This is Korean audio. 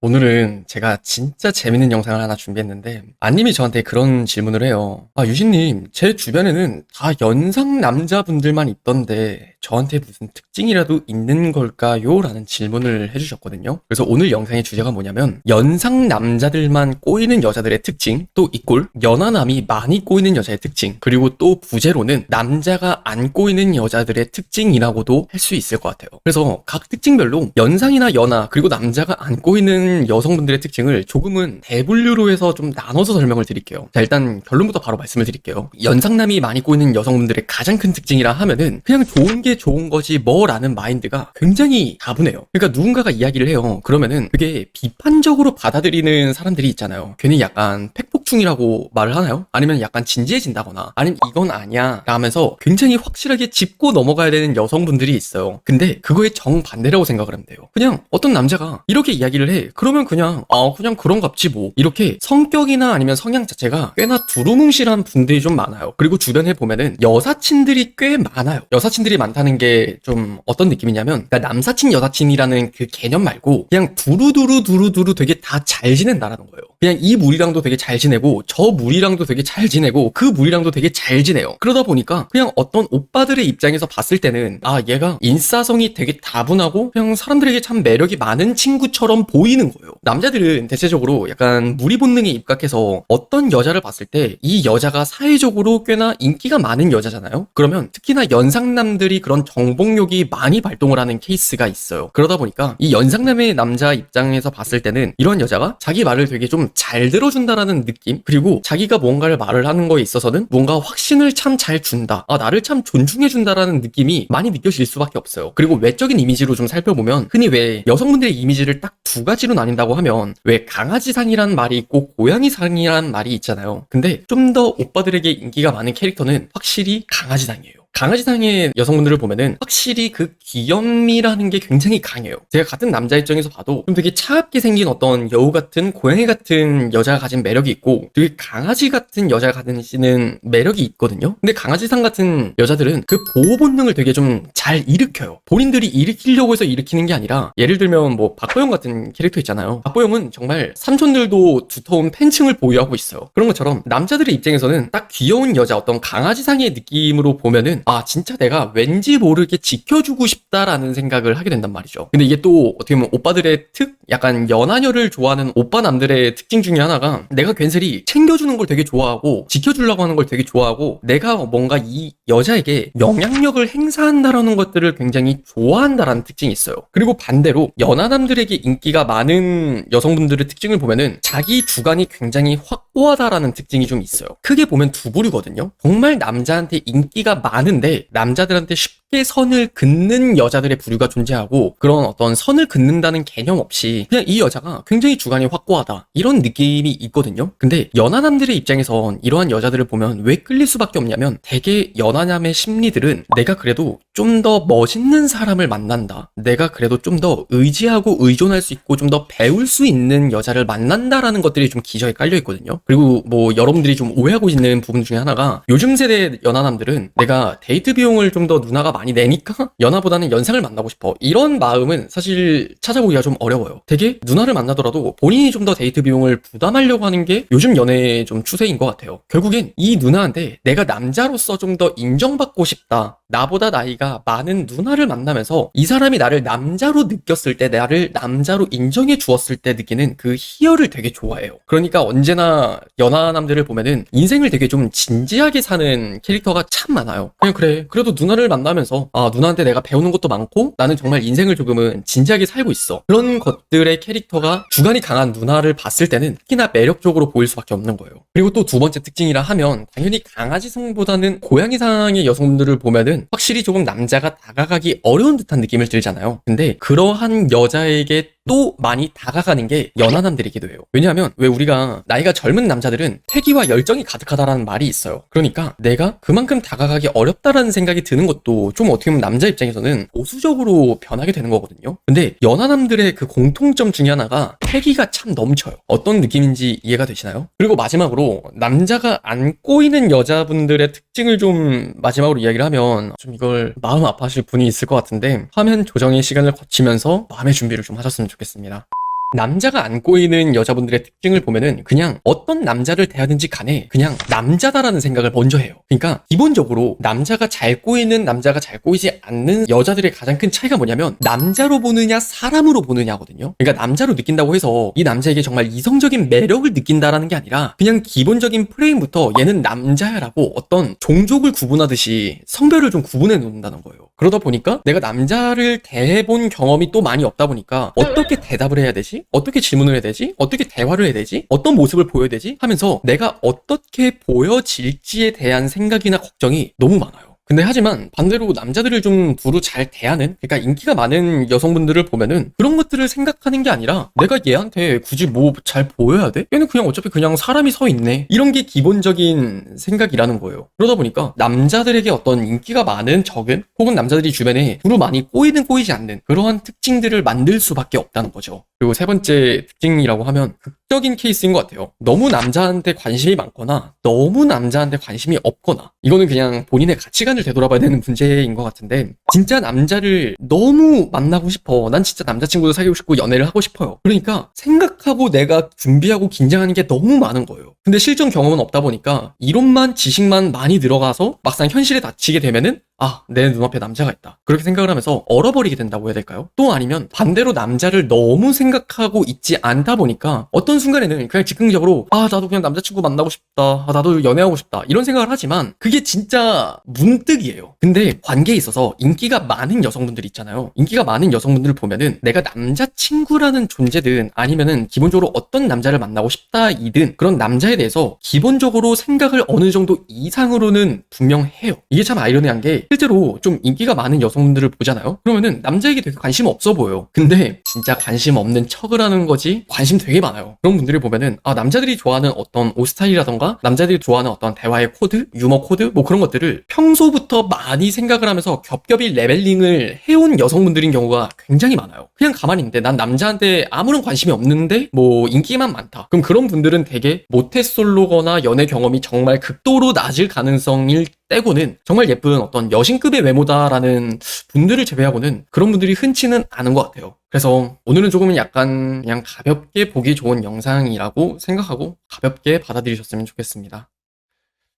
오늘은 제가 진짜 재밌는 영상을 하나 준비했는데 안님이 저한테 그런 질문을 해요. 아 유진님 제 주변에는 다 연상 남자분들만 있던데 저한테 무슨 특징이라도 있는 걸까요? 라는 질문을 해주셨거든요. 그래서 오늘 영상의 주제가 뭐냐면 연상 남자들만 꼬이는 여자들의 특징 또 이꼴 연하남이 많이 꼬이는 여자의 특징 그리고 또 부제로는 남자가 안 꼬이는 여자들의 특징이라고도 할 수 있을 것 같아요. 그래서 각 특징별로 연상이나 연하 그리고 남자가 안 꼬이는 여성분들의 특징을 조금은 대분류로 해서 좀 나눠서 설명을 드릴게요. 자 일단 결론부터 바로 말씀을 드릴게요. 연상남이 많이 꼬이는 여성분들의 가장 큰 특징이라 하면은 그냥 좋은 게 좋은 거지 뭐라는 마인드가 굉장히 다분해요. 그러니까 누군가가 이야기를 해요. 그러면은 그게 비판적으로 받아들이는 사람들이 있잖아요. 괜히 약간 팩폭 충이라고 말을 하나요? 아니면 약간 진지해진다거나 아니면 이건 아니야 라면서 굉장히 확실하게 짚고 넘어가야 되는 여성분들이 있어요. 근데 그거의 정반대라고 생각을 하면 돼요. 그냥 어떤 남자가 이렇게 이야기를 해. 그러면 그냥 아 그냥 그런갑지 뭐 이렇게 성격이나 아니면 성향 자체가 꽤나 두루뭉실한 분들이 좀 많아요. 그리고 주변에 보면은 여사친들이 꽤 많아요. 여사친들이 많다는 게 좀 어떤 느낌이냐면 그러니까 남사친 여사친이라는 그 개념 말고 그냥 두루두루 두루두루 되게 다 잘 지낸다라는 거예요. 그냥 이 무리랑도 되게 잘 지내고 저 무리랑도 되게 잘 지내고 그 무리랑도 되게 잘 지내요. 그러다 보니까 그냥 어떤 오빠들의 입장에서 봤을 때는 아 얘가 인싸성이 되게 다분하고 그냥 사람들에게 참 매력이 많은 친구처럼 보이는 거예요. 남자들은 대체적으로 약간 무리 본능에 입각해서 어떤 여자를 봤을 때 이 여자가 사회적으로 꽤나 인기가 많은 여자잖아요. 그러면 특히나 연상남들이 그런 정복욕이 많이 발동을 하는 케이스가 있어요. 그러다 보니까 이 연상남의 남자 입장에서 봤을 때는 이런 여자가 자기 말을 되게 좀 잘 들어준다라는 느낌 그리고 자기가 뭔가를 말을 하는 거에 있어서는 뭔가 확신을 참 잘 준다. 아 나를 참 존중해 준다라는 느낌이 많이 느껴질 수밖에 없어요. 그리고 외적인 이미지로 좀 살펴보면 흔히 왜 여성분들의 이미지를 딱 두 가지로 나뉜다고 하면 왜 강아지상이란 말이 있고 고양이상이란 말이 있잖아요. 근데 좀 더 오빠들에게 인기가 많은 캐릭터는 확실히 강아지상이에요 강아지상의 여성분들을 보면은 확실히 그 귀염이라는 게 굉장히 강해요. 제가 같은 남자 입장에서 봐도 좀 되게 차갑게 생긴 어떤 여우 같은 고양이 같은 여자가 가진 매력이 있고 되게 강아지 같은 여자가 가지는 매력이 있거든요. 근데 강아지상 같은 여자들은 그 보호 본능을 되게 좀 잘 일으켜요. 본인들이 일으키려고 해서 일으키는 게 아니라 예를 들면 뭐 박보영 같은 캐릭터 있잖아요. 박보영은 정말 삼촌들도 두터운 팬층을 보유하고 있어요. 그런 것처럼 남자들의 입장에서는 딱 귀여운 여자 어떤 강아지상의 느낌으로 보 면은 아 진짜 내가 왠지 모르게 지켜주고 싶다라는 생각을 하게 된단 말이죠. 근데 이게 또 어떻게 보면 오빠들의 특 약간 연하녀를 좋아하는 오빠 남들의 특징 중에 하나가 내가 괜스레 챙겨주는 걸 되게 좋아하고 지켜주려고 하는 걸 되게 좋아하고 내가 뭔가 이 여자에게 영향력을 행사한다라는 것들을 굉장히 좋아한다라는 특징이 있어요. 그리고 반대로 연하남들에게 인기가 많은 여성분들의 특징을 보면은 자기 주관이 굉장히 확고하다라는 특징이 좀 있어요. 크게 보면 두 부류거든요. 정말 남자한테 인기가 많은 데 남자들한테 쉽게 선을 긋는 여자들의 부류가 존재하고 그런 어떤 선을 긋는다는 개념 없이 그냥 이 여자가 굉장히 주관이 확고하다 이런 느낌이 있거든요. 근데 연하남들의 입장에선 이러한 여자들을 보면 왜 끌릴 수밖에 없냐면 대개 연하남의 심리들은 내가 그래도 좀 더 멋있는 사람을 만난다. 내가 그래도 좀 더 의지하고 의존할 수 있고 좀 더 배울 수 있는 여자를 만난다라는 것들이 좀 기저에 깔려 있거든요. 그리고 뭐 여러분들이 좀 오해하고 있는 부분 중에 하나가 요즘 세대 연하남들은 내가 데이트 비용을 좀 더 누나가 많이 내니까 연하보다는 연상을 만나고 싶어. 이런 마음은 사실 찾아보기가 좀 어려워요. 되게 누나를 만나더라도 본인이 좀 더 데이트 비용을 부담하려고 하는 게 요즘 연애의 좀 추세인 것 같아요. 결국엔 이 누나한테 내가 남자로서 좀 더 인정받고 싶다. 나보다 나이가 많은 누나를 만나면서 이 사람이 나를 남자로 느꼈을 때 나를 남자로 인정해 주었을 때 느끼는 그 희열을 되게 좋아해요. 그러니까 언제나 연하남들을 보면은 인생을 되게 좀 진지하게 사는 캐릭터가 참 많아요. 그냥 그래. 그래도 누나를 만나면서 아 누나한테 내가 배우는 것도 많고 나는 정말 인생을 조금은 진지하게 살고 있어. 그런 것들의 캐릭터가 주관이 강한 누나를 봤을 때는 특히나 매력적으로 보일 수밖에 없는 거예요. 그리고 또 두 번째 특징이라 하면 당연히 강아지성보다는 고양이상의 여성분들을 보면은 확실히 조금 남자가 다가가기 어려운 듯한 느낌을 들잖아요. 근데 그러한 여자에게 또 많이 다가가는 게 연하남들이기도 해요. 왜냐하면 왜 우리가 나이가 젊은 남자들은 패기와 열정이 가득하다라는 말이 있어요. 그러니까 내가 그만큼 다가가기 어렵다라는 생각이 드는 것도 좀 어떻게 보면 남자 입장에서는 보수적으로 변하게 되는 거거든요. 근데 연하남들의 그 공통점 중에 하나가 패기가 참 넘쳐요. 어떤 느낌인지 이해가 되시나요? 그리고 마지막으로 남자가 안 꼬이는 여자분들의 특징을 좀 마지막으로 이야기를 하면 좀 이걸 마음 아파하실 분이 있을 것 같은데 화면 조정의 시간을 거치면서 마음의 준비를 좀 하셨으면 좋겠습니다. 남자가 안 꼬이는 여자분들의 특징을 보면은 그냥 어떤 남자를 대하든지 간에 그냥 남자다라는 생각을 먼저 해요. 그러니까 기본적으로 남자가 잘 꼬이는 남자가 잘 꼬이지 않는 여자들의 가장 큰 차이가 뭐냐면 남자로 보느냐 사람으로 보느냐거든요. 그러니까 남자로 느낀다고 해서 이 남자에게 정말 이성적인 매력을 느낀다라는 게 아니라 그냥 기본적인 프레임부터 얘는 남자야라고 어떤 종족을 구분하듯이 성별을 좀 구분해 놓는다는 거예요. 그러다 보니까 내가 남자를 대해본 경험이 또 많이 없다 보니까 어떻게 대답을 해야 어떻게 질문을 해야 되지? 어떻게 대화를 해야 되지? 어떤 모습을 보여야 되지? 하면서 내가 어떻게 보여질지에 대한 생각이나 걱정이 너무 많아요. 근데 하지만 반대로 남자들을 좀 두루 잘 대하는 그러니까 인기가 많은 여성분들을 보면은 그런 것들을 생각하는 게 아니라 내가 얘한테 굳이 뭐 잘 보여야 돼? 얘는 그냥 어차피 그냥 사람이 서 있네 이런 게 기본적인 생각이라는 거예요 그러다 보니까 남자들에게 어떤 인기가 많은 적은 혹은 남자들이 주변에 두루 많이 꼬이든 꼬이지 않는 그러한 특징들을 만들 수밖에 없다는 거죠 그리고 세 번째 특징이라고 하면 극적인 케이스인 것 같아요. 너무 남자한테 관심이 많거나 너무 남자한테 관심이 없거나 이거는 그냥 본인의 가치관을 되돌아봐야 되는 문제인 것 같은데 진짜 남자를 너무 만나고 싶어. 난 진짜 남자친구도 사귀고 싶고 연애를 하고 싶어요. 그러니까 생각하고 내가 준비하고 긴장하는 게 너무 많은 거예요. 근데 실전 경험은 없다 보니까 이론만 지식만 많이 들어가서 막상 현실에 닥치게 되면은 아, 내 눈앞에 남자가 있다. 그렇게 생각을 하면서 얼어버리게 된다고 해야 될까요? 또 아니면 반대로 남자를 너무 생각하고 있지 않다 보니까 어떤 순간에는 그냥 즉흥적으로 아, 나도 그냥 남자친구 만나고 싶다. 아, 나도 연애하고 싶다. 이런 생각을 하지만 그게 진짜 문득이에요. 근데 관계에 있어서 인기가 많은 여성분들 있잖아요. 인기가 많은 여성분들을 보면은 내가 남자친구라는 존재든 아니면은 기본적으로 어떤 남자를 만나고 싶다이든 그런 남자에 대해서 기본적으로 생각을 어느 정도 이상으로는 분명해요. 이게 참 아이러니한 게 실제로 좀 인기가 많은 여성분들을 보잖아요. 그러면은 남자에게 되게 관심 없어 보여요. 근데 진짜 관심 없는 척을 하는 거지 관심 되게 많아요. 그런 분들을 보면은 아 남자들이 좋아하는 어떤 옷 스타일이라던가 남자들이 좋아하는 어떤 대화의 코드, 유머 코드 뭐 그런 것들을 평소부터 많이 생각을 하면서 겹겹이 레벨링을 해온 여성분들인 경우가 굉장히 많아요. 그냥 가만히 있는데 난 남자한테 아무런 관심이 없는데 뭐 인기만 많다. 그럼 그런 분들은 되게 모태솔로거나 연애 경험이 정말 극도로 낮을 가능성일 떼고는 정말 예쁜 어떤 여신급의 외모다라는 분들을 제외하고는 그런 분들이 흔치는 않은 것 같아요. 그래서 오늘은 조금은 약간 그냥 가볍게 보기 좋은 영상이라고 생각하고 가볍게 받아들이셨으면 좋겠습니다.